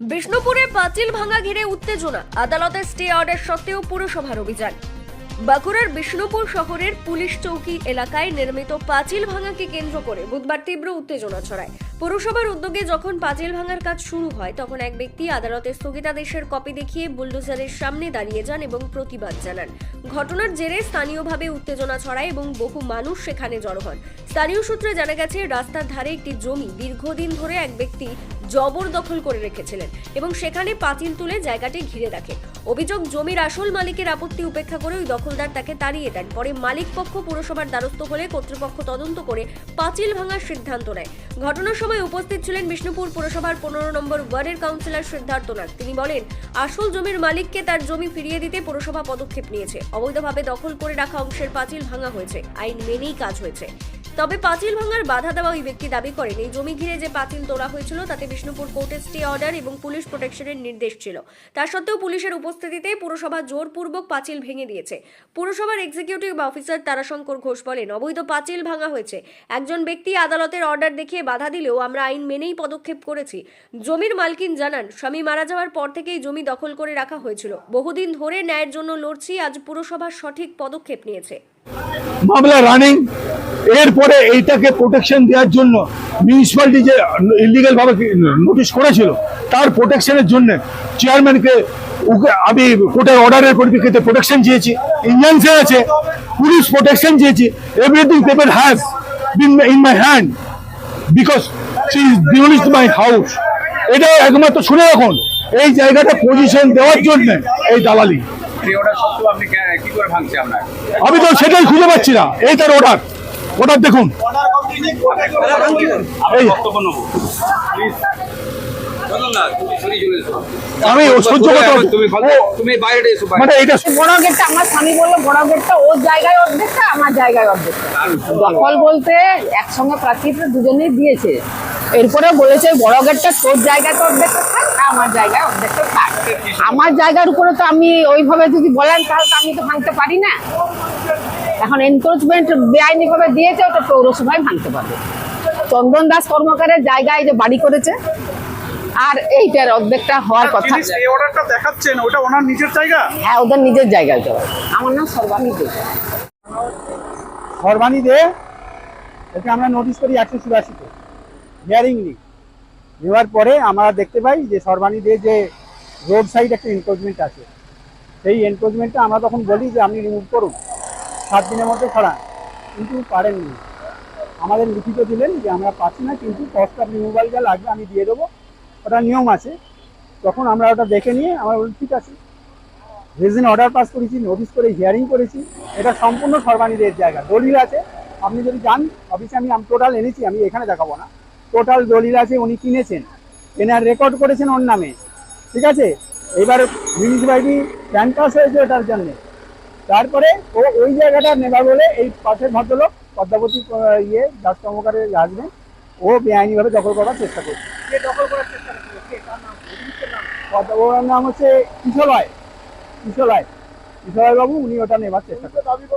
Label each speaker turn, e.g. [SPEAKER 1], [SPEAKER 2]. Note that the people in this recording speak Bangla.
[SPEAKER 1] বিষ্ণুপুরে পাঁচিল ভাঙা ঘিরে উত্তেজনা। আদালতের স্টে অর্ডার সত্ত্বেও পুরসভার অভিযান। বাঁকুড়ার বিষ্ণুপুর শহরের পুলিশ চৌকি এলাকায় নির্মিত পাঁচিল ভাঙাকে কেন্দ্র করে বুধবার তীব্র উত্তেজনা ছড়ায়। পুরসভার উদ্যোগে যখন পাঁচিল ভাঙার কাজ শুরু হয়, তখন এক ব্যক্তি আদালতের স্থগিতাদেশের কপি দেখিয়ে বুলডোজারের সামনে দাঁড়িয়ে যান এবং প্রতিবাদ জানান। ঘটনার জেরে স্থানীয়ভাবে উত্তেজনা ছড়ায় এবং বহু মানুষ সেখানে জড়ো হন। স্থানীয় সূত্রে জানা গেছে, রাস্তার ধারে একটি জমি দীর্ঘদিন ধরে এক ব্যক্তি জবরদখল করে রেখেছিলেন এবং সেখানে পাঁচিল তুলে জায়গাটি ঘিরে রাখে। অভিযোগ, জমির আসল মালিকের আপত্তি উপেক্ষা করে ওই দখলদার তাকে তাড়িয়ে দেন। পরে মালিক পক্ষ পুরসভার দ্বারস্থ হলে কর্তৃপক্ষ তদন্ত করে পাঁচিল ভাঙার সিদ্ধান্ত নেয়। ঘটনার সময় উপস্থিত ছিলেন বিষ্ণুপুর পুরসভার পনেরো নম্বর ওয়ার্ডের কাউন্সিলর সিদ্ধার্থ নাথ তিনি বলেন, আসল জমির মালিককে তার জমি ফিরিয়ে দিতে পুরসভা পদক্ষেপ নিয়েছে। অবৈধভাবে দখল করে রাখা অংশের পাঁচিল ভাঙা হয়েছে। আইন মেনেই কাজ হয়েছে। তবে পাঁচিল ভাঙার বাধা দেওয়া ওই ব্যক্তি দাবি করেন। এই জমি ঘিরে যে পাঁচিল তোলা হয়েছিল, তাতে বিষ্ণুপুর কোর্টের স্টে অর্ডার এবং পুলিশ প্রোটেকশনের নির্দেশ ছিল। তা সত্ত্বেও পুলিশের উপস্থিতিতে পুরসভা জোরপূর্বক পাঁচিল ভেঙে দিয়েছে। পুরসভার এক্সিকিউটিভ অফিসার তারাশঙ্কর ঘোষ বলেন, অবৈধ পাঁচিল ভাঙা হয়েছে। একজন ব্যক্তি আদালতের অর্ডার দেখিয়ে বাধা দিলেও আমরা আইন মেনেই পদক্ষেপ করেছি। জমির মালকিন জানান, স্বামী মারা যাওয়ার পর থেকেই জমি দখল করে রাখা হয়েছিল। বহুদিন ধরে ন্যায়ের জন্য লড়ছি, আজ পুরসভা সঠিক পদক্ষেপ নিয়েছে।
[SPEAKER 2] মামলা রানিং এরপরে এইটাকে প্রোটেকশন দেওয়ার জন্য মিউনিসিপ্যালিটি যে ইলিগাল ভাবে নোটিশ করেছিল তার প্রোটেকশনের জন্য চেয়ারম্যানকে আমি কোর্টের অর্ডারের পরিপ্রেক্ষিতে প্রোটেকশন চেয়েছি ইঞ্জিনসে আছে পুলিশ প্রোটেকশন চেয়েছি everything paper has been in my hand because she is demolish my house এটা একমাত্র শুনে রাখুন এই জায়গাটা পজিশন দেওয়ার জন্য এই দালালি। আমি তো সেটাই খুঁজে পাচ্ছি না এই তার অর্ডার অর্ডার দেখুন। আমি সহ্য করতে
[SPEAKER 3] তুমি বাইরে এসো
[SPEAKER 2] মানে এটা
[SPEAKER 4] বড় গেটটা আমার স্বামী বলল বড় গেটটা ওর জায়গায় অর্ধেকটা আমার জায়গায় অর্ধেকটা। দখল বলতে একসঙ্গে দুজনেই দিয়েছে। এরপরে বলেছে বড় গেটটা তোর জায়গায় তো অর্ধেকটা থাক আমার জায়গায় অর্ধেকটা থাক। আমার জায়গার উপরে তো আমি ওইভাবে যদি বলেন তাহলে তো আমি তো ভাঙতে পারি না। এখন এনক্রোচমেন্ট বেআইনিভাবে দিয়েছে ওটা পৌরসভায় ভাঙতে পারবে। চন্দন দাস কর্মকারের জায়গায় যে বাড়ি করেছে আর এইটার অর্ধেকটা হওয়ার কথা।
[SPEAKER 5] যিনি এই অর্ডারটা দেখাচ্ছেন ওটা ওনার নিজের জায়গা?
[SPEAKER 4] হ্যাঁ ওদের নিজের জায়গায় তো। আমার নাম সর্বাণী দে।
[SPEAKER 6] সর্বাণী দে একে আমরা নোটিশ করি একশো চুরাশিতে। হিয়ারিং নিই। নেওয়ার পরে আমরা দেখতে পাই যে সর্বাণী দে যে রোড সাইড একটা এনক্রোচমেন্ট আছে। সেই এনক্রোচমেন্টটা আমরা তখন বলি যে আপনি রিমুভ করুন। সাত দিনের মধ্যে সরান কিন্তু পারেননি। আমাদের লিখিত দিলেন যে, আমরা পাচ্ছি না, কিন্তু কস্ট অফ রিমুভাল যা লাগবে আমি দিয়ে দেবো। ওটা নিয়ম আছে। তখন আমরা ওটা দেখে নিয়ে আমরা বলি ঠিক আছে। রেজিন অর্ডার পাস করেছি নোটিশ করে হিয়ারিং করেছি, এটা সম্পূর্ণ সর্বাণীদের জায়গা। দলিল আছে। আপনি যদি যান অফিসে আমি টোটাল এনেছি, আমি এখানে দেখাবো না। টোটাল দলিল আছে, উনি কিনেছেন। কেনার রেকর্ড করেছেন ওর নামে। ঠিক আছে? এবার মিউনিসিপ্যালিটি প্ল্যান পাস হয়েছে ওটার জন্য। তারপরে ও ওই জায়গাটা নেবা বলে এই পাশের ভদ্রলোক পদ্মাবতী ইয়ে দাস কর্মকারের হাজবেন্ড ও বেআইনিভাবে দখল করার চেষ্টা করছে ওনার দখল করার চেষ্টা করছে নাম? হচ্ছে নাম? হচ্ছে কিশোরয় কিশোরয় কিশোরয় বাবু উনি ওটা নেবার চেষ্টা করছেন।